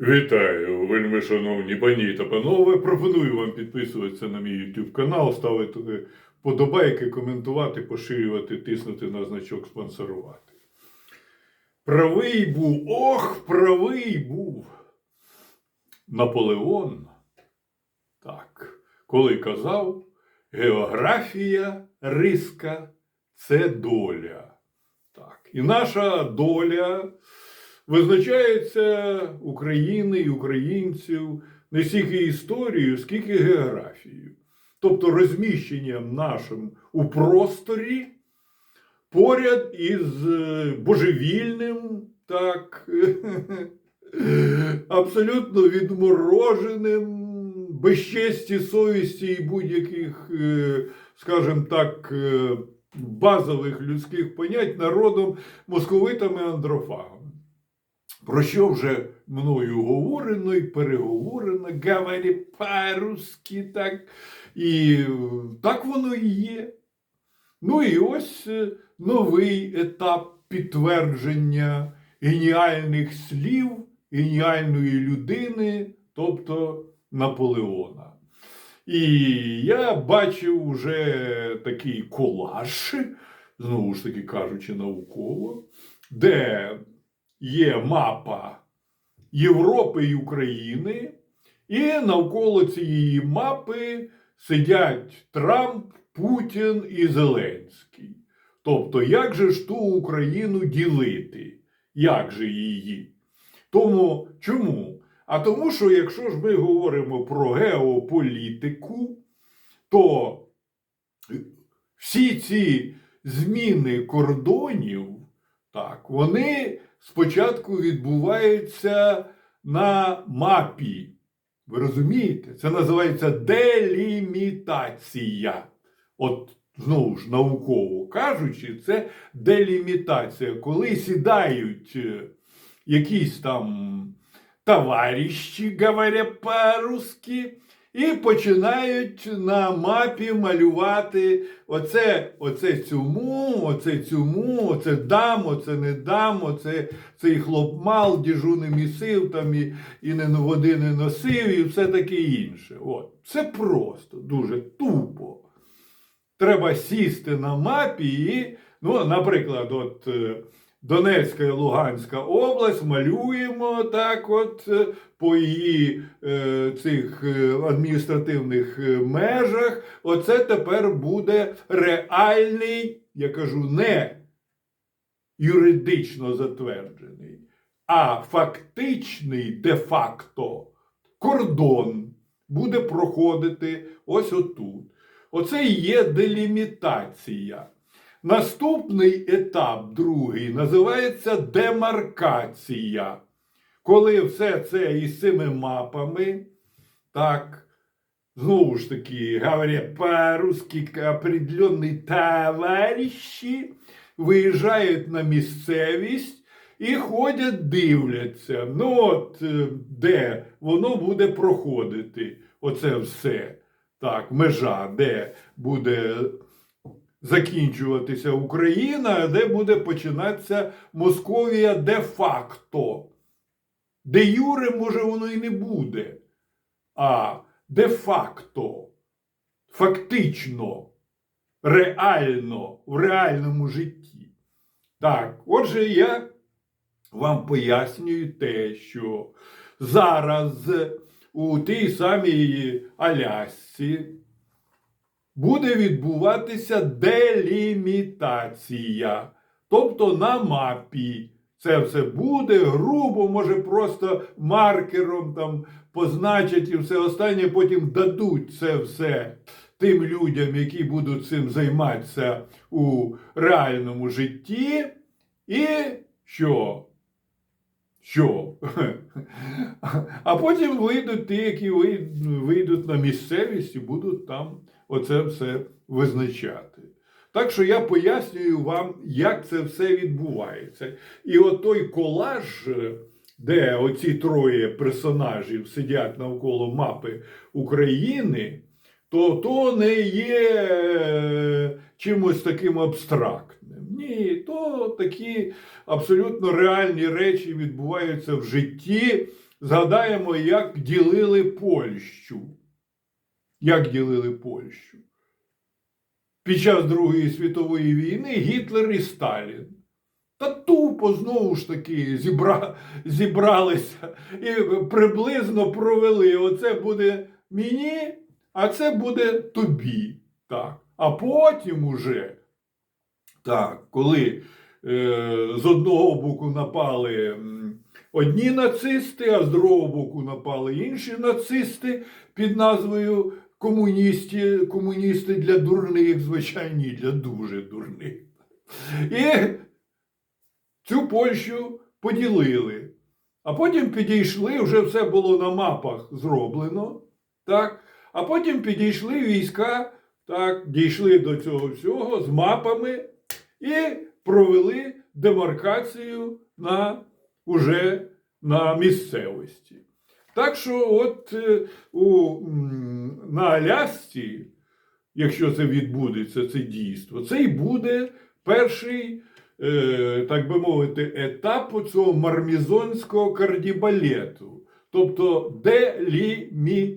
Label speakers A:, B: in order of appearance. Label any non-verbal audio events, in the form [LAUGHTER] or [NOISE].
A: Вітаю, вельми шановні пані та панове. Пропоную вам підписуватися на мій YouTube канал, ставити подобайки, коментувати, поширювати, тиснути на значок спонсорувати. Правий був, ох, правий був Наполеон. Так, коли казав, географія риска це доля. Так, і наша доля визначається України і українців не стільки історією, скільки географією. Тобто розміщенням нашим у просторі поряд із е, божевільним, так, [LAUGHS] абсолютно відмороженим, без честі, совісті і будь-яких, е, скажімо так, е, базових людських понять народом московитами андрофагами. Про що вже мною говорено і переговорено, говорі по-русски, так. І е, так воно і є. Ну і ось е, новий етап підтвердження геніальних слів геніальної людини, тобто Наполеона. І я бачив уже такий колаж, знову ж таки кажучи, науково, де є мапа Європи і України, і навколо цієї мапи сидять Трамп, Путін і Зеленський. Тобто, як же ж ту Україну ділити? Як же її? Тому чому? А тому, що якщо ж ми говоримо про геополітику, то всі ці зміни кордонів, так, вони спочатку відбуваються на мапі. Ви розумієте? Це називається делімітація. От знову ж науково кажучи, це делімітація, коли сідають е, якісь там товариші, говоря по-русски, і починають на мапі малювати оце, оце цьому, оце цьому, оце дам, оце не дам, оце цей хлоп мал, діжу не місив, там і, і не води не носив, і все таке інше. От. Це просто дуже тупо. Треба сісти на мапі і, ну, наприклад, от. Донецька і Луганська область малюємо так, от е, по її е, цих е, адміністративних е, межах. Оце тепер буде реальний, я кажу, не юридично затверджений, а фактичний де-факто кордон буде проходити ось отут. Оце є делімітація. Наступний етап, другий, називається демаркація. Коли все це із цими мапами, так, знову ж таки, говоря по-русски, определенні товариші виїжджають на місцевість і ходять, дивляться. Ну, от е, де воно буде проходити, оце все. Так, межа, де буде закінчуватися Україна, а де буде починатися Московія де-факто. Де Юре, може, воно і не буде. А де-факто, фактично, реально, в реальному житті. Так, отже, я вам пояснюю те, що зараз у тій самій Алясці буде відбуватися делімітація. Тобто на мапі це все буде грубо, може просто маркером там позначать і все останнє, потім дадуть це все тим людям, які будуть цим займатися у реальному житті. І що? Що? А потім вийдуть ті, які вийдуть на місцевість і будуть там оце все визначати. Так що я пояснюю вам, як це все відбувається. І от той колаж, де оці троє персонажів сидять навколо мапи України, то то не є е, чимось таким абстрактним. Ні, то такі абсолютно реальні речі відбуваються в житті згадаємо, як ділили Польщу. Як ділили Польщу? Під час Другої світової війни Гітлер і Сталін. Та тупо знову ж таки зібра... зібралися і приблизно провели. Оце буде мені, а це буде тобі. Так. А потім уже, так, коли е, з одного боку напали одні нацисти, а з другого боку напали інші нацисти під назвою комуністи, комуністи для дурних, звичайні, для дуже дурних. І цю Польщу поділили. А потім підійшли, вже все було на мапах зроблено. Так? А потім підійшли війська, так, дійшли до цього всього з мапами і провели демаркацію на, уже на місцевості. Так що, от е, у, на Алясці, якщо це відбудеться, це дійство, це і буде перший, е, так би мовити, етап цього мармізонського кардібалету, тобто делімітація.